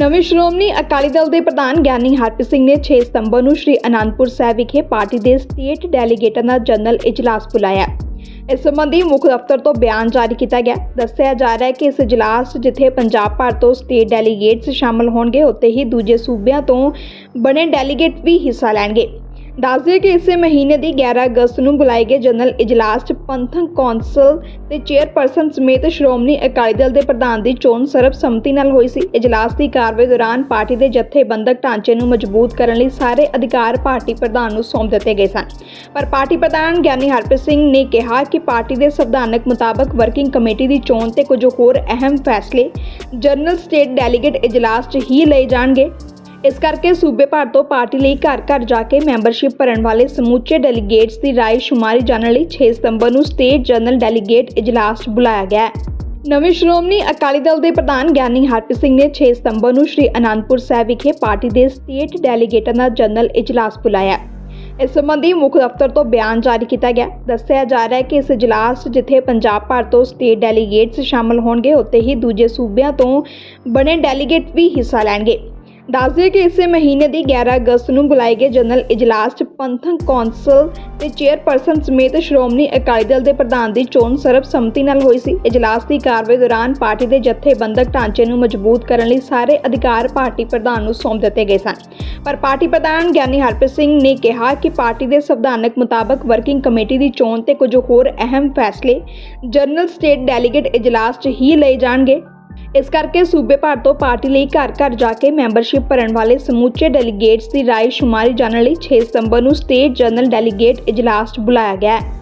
ਨਵੇਂ ਸ਼੍ਰੋਮਣੀ ਅਕਾਲੀ ਦਲ ਦੇ ਪ੍ਰਧਾਨ ਗਿਆਨੀ ਹਰਪ੍ਰੀਤ ਸਿੰਘ ਨੇ 6 ਸਤੰਬਰ ਨੂੰ ਸ਼੍ਰੀ ਅਨੰਦਪੁਰ ਸਾਹਿਬ ਵਿਖੇ ਪਾਰਟੀ ਦੇ ਸਟੇਟ ਡੈਲੀਗੇਟਾਂ ਦਾ ਜਨਰਲ ਇਜਲਾਸ ਬੁਲਾਇਆ। ਇਸ ਸੰਬੰਧੀ ਮੁੱਖ ਦਫ਼ਤਰ ਤੋਂ ਬਿਆਨ ਜਾਰੀ ਕੀਤਾ ਗਿਆ। ਦੱਸਿਆ ਜਾ ਰਿਹਾ ਹੈ ਕਿ ਇਸ ਇਜਲਾਸ ਜਿੱਥੇ ਪੰਜਾਬ ਭਰ ਤੋਂ ਸਟੇਟ ਡੈਲੀਗੇਟਸ ਸ਼ਾਮਲ ਹੋਣਗੇ, ਉੱਥੇ ਹੀ ਦੂਜੇ ਸੂਬਿਆਂ ਤੋਂ ਬਣੇ ਡੈਲੀਗੇਟ ਵੀ ਹਿੱਸਾ ਲੈਣਗੇ। ਦੱਸ ਦਈਏ ਕਿ ਇਸੇ ਮਹੀਨੇ ਦੀ 11 ਅਗਸਤ ਨੂੰ ਬੁਲਾਏ ਗਏ ਜਨਰਲ ਇਜਲਾਸ 'ਚ ਪੰਥਕ ਕੌਂਸਲ ਦੇ ਚੇਅਰਪਰਸਨ ਸਮੇਤ ਸ਼੍ਰੋਮਣੀ ਅਕਾਲੀ ਦਲ ਦੇ ਪ੍ਰਧਾਨ ਦੀ ਚੋਣ ਸਰਬਸੰਮਤੀ ਨਾਲ ਹੋਈ ਸੀ। ਇਜਲਾਸ ਦੀ ਕਾਰਵਾਈ ਦੌਰਾਨ ਪਾਰਟੀ ਦੇ ਜਥੇਬੰਦਕ ਢਾਂਚੇ ਨੂੰ ਮਜ਼ਬੂਤ ਕਰਨ ਲਈ ਸਾਰੇ ਅਧਿਕਾਰ ਪਾਰਟੀ ਪ੍ਰਧਾਨ ਨੂੰ ਸੌਂਪ ਦਿੱਤੇ ਗਏ ਸਨ। ਪਰ ਪਾਰਟੀ ਪ੍ਰਧਾਨ ਗਿਆਨੀ ਹਰਪ੍ਰੀਤ ਸਿੰਘ ਨੇ ਕਿਹਾ ਕਿ ਪਾਰਟੀ ਦੇ ਸੰਵਿਧਾਨਕ ਮੁਤਾਬਕ ਵਰਕਿੰਗ ਕਮੇਟੀ ਦੀ ਚੋਣ ਤੇ ਕੁਝ ਹੋਰ ਅਹਿਮ ਫੈਸਲੇ ਜਨਰਲ ਸਟੇਟ ਡੈਲੀਗੇਟ ਇਜਲਾਸ 'ਚ ਹੀ ਲਏ ਜਾਣਗੇ। ਇਸ ਕਰਕੇ ਸੂਬੇ ਭਰ ਤੋਂ ਪਾਰਟੀ ਲਈ ਘਰ ਘਰ ਜਾ ਕੇ ਮੈਂਬਰਸ਼ਿਪ ਭਰਨ ਵਾਲੇ ਸਮੁੱਚੇ ਡੈਲੀਗੇਟਸ ਦੀ ਰਾਏ ਸ਼ੁਮਾਰੀ ਜਾਣਨ ਲਈ 6 ਸਤੰਬਰ ਨੂੰ ਸਟੇਟ ਜਨਰਲ ਡੈਲੀਗੇਟ ਇਜਲਾਸ ਬੁਲਾਇਆ ਗਿਆ ਹੈ। ਨਵੇਂ ਸ਼੍ਰੋਮਣੀ ਅਕਾਲੀ ਦਲ ਦੇ ਪ੍ਰਧਾਨ ਗਿਆਨੀ ਹਰਪ੍ਰੀਤ ਸਿੰਘ ਨੇ 6 ਸਤੰਬਰ ਨੂੰ ਸ਼੍ਰੀ ਅਨੰਦਪੁਰ ਸਾਹਿਬ ਵਿਖੇ ਪਾਰਟੀ ਦੇ ਸਟੇਟ ਡੈਲੀਗੇਟਾਂ ਦਾ ਜਨਰਲ ਇਜਲਾਸ ਬੁਲਾਇਆ ਇਸ ਸੰਬੰਧੀ ਮੁੱਖ ਦਫ਼ਤਰ ਤੋਂ ਬਿਆਨ ਜਾਰੀ ਕੀਤਾ ਗਿਆ ਦੱਸਿਆ ਜਾ ਰਿਹਾ ਹੈ ਕਿ ਇਸ ਇਜਲਾਸ 'ਚ ਜਿੱਥੇ ਪੰਜਾਬ ਭਰ ਤੋਂ ਸਟੇਟ ਡੈਲੀਗੇਟਸ ਸ਼ਾਮਲ ਹੋਣਗੇ, ਉੱਥੇ ਹੀ ਦੂਜੇ ਸੂਬਿਆਂ ਤੋਂ ਬਣੇ ਡੈਲੀਗੇਟ ਵੀ ਹਿੱਸਾ ਲੈਣਗੇ। ਦੱਸ ਦਈਏ ਕਿ ਇਸੇ ਮਹੀਨੇ ਦੀ 11 ਅਗਸਤ ਨੂੰ ਬੁਲਾਏ ਗਏ ਜਨਰਲ ਇਜਲਾਸ 'ਚ ਪੰਥਕ ਕੌਂਸਲ ਤੇ ਚੇਅਰਪਰਸਨ ਸਮੇਤ ਸ਼੍ਰੋਮਣੀ ਅਕਾਲੀ ਦਲ ਦੇ ਪ੍ਰਧਾਨ ਦੀ ਚੋਣ ਸਰਬਸੰਮਤੀ ਨਾਲ ਹੋਈ ਸੀ। ਇਜਲਾਸ ਦੀ ਕਾਰਵਾਈ ਦੌਰਾਨ ਪਾਰਟੀ ਦੇ ਜਥੇਬੰਦਕ ਢਾਂਚੇ ਨੂੰ ਮਜ਼ਬੂਤ ਕਰਨ ਲਈ ਸਾਰੇ ਅਧਿਕਾਰ ਪਾਰਟੀ ਪ੍ਰਧਾਨ ਨੂੰ ਸੌਂਪ ਦਿੱਤੇ ਗਏ ਸਨ। ਪਰ ਪਾਰਟੀ ਪ੍ਰਧਾਨ ਗਿਆਨੀ ਹਰਪ੍ਰੀਤ ਸਿੰਘ ਨੇ ਕਿਹਾ ਕਿ ਪਾਰਟੀ ਦੇ ਸੰਵਿਧਾਨਕ ਮੁਤਾਬਕ ਵਰਕਿੰਗ ਕਮੇਟੀ ਦੀ ਚੋਣ ਤੇ ਕੁਝ ਹੋਰ ਅਹਿਮ ਫੈਸਲੇ ਜਨਰਲ ਸਟੇਟ ਡੈਲੀਗੇਟ ਇਜਲਾਸ 'ਚ ਹੀ ਲਏ ਜਾਣਗੇ। ਇਸ ਕਰਕੇ ਸੂਬੇ ਭਰ ਤੋਂ ਪਾਰਟੀ ਲਈ ਘਰ ਘਰ ਜਾ ਕੇ ਮੈਂਬਰਸ਼ਿਪ ਭਰਨ ਵਾਲੇ ਸਮੁੱਚੇ ਡੈਲੀਗੇਟਸ ਦੀ ਰਾਏ ਸ਼ੁਮਾਰੀ ਜਾਣਨ ਲਈ 6 ਸਤੰਬਰ ਨੂੰ ਸਟੇਟ ਜਨਰਲ ਡੈਲੀਗੇਟ ਇਜਲਾਸ 'ਚ ਬੁਲਾਇਆ ਗਿਆ ਹੈ।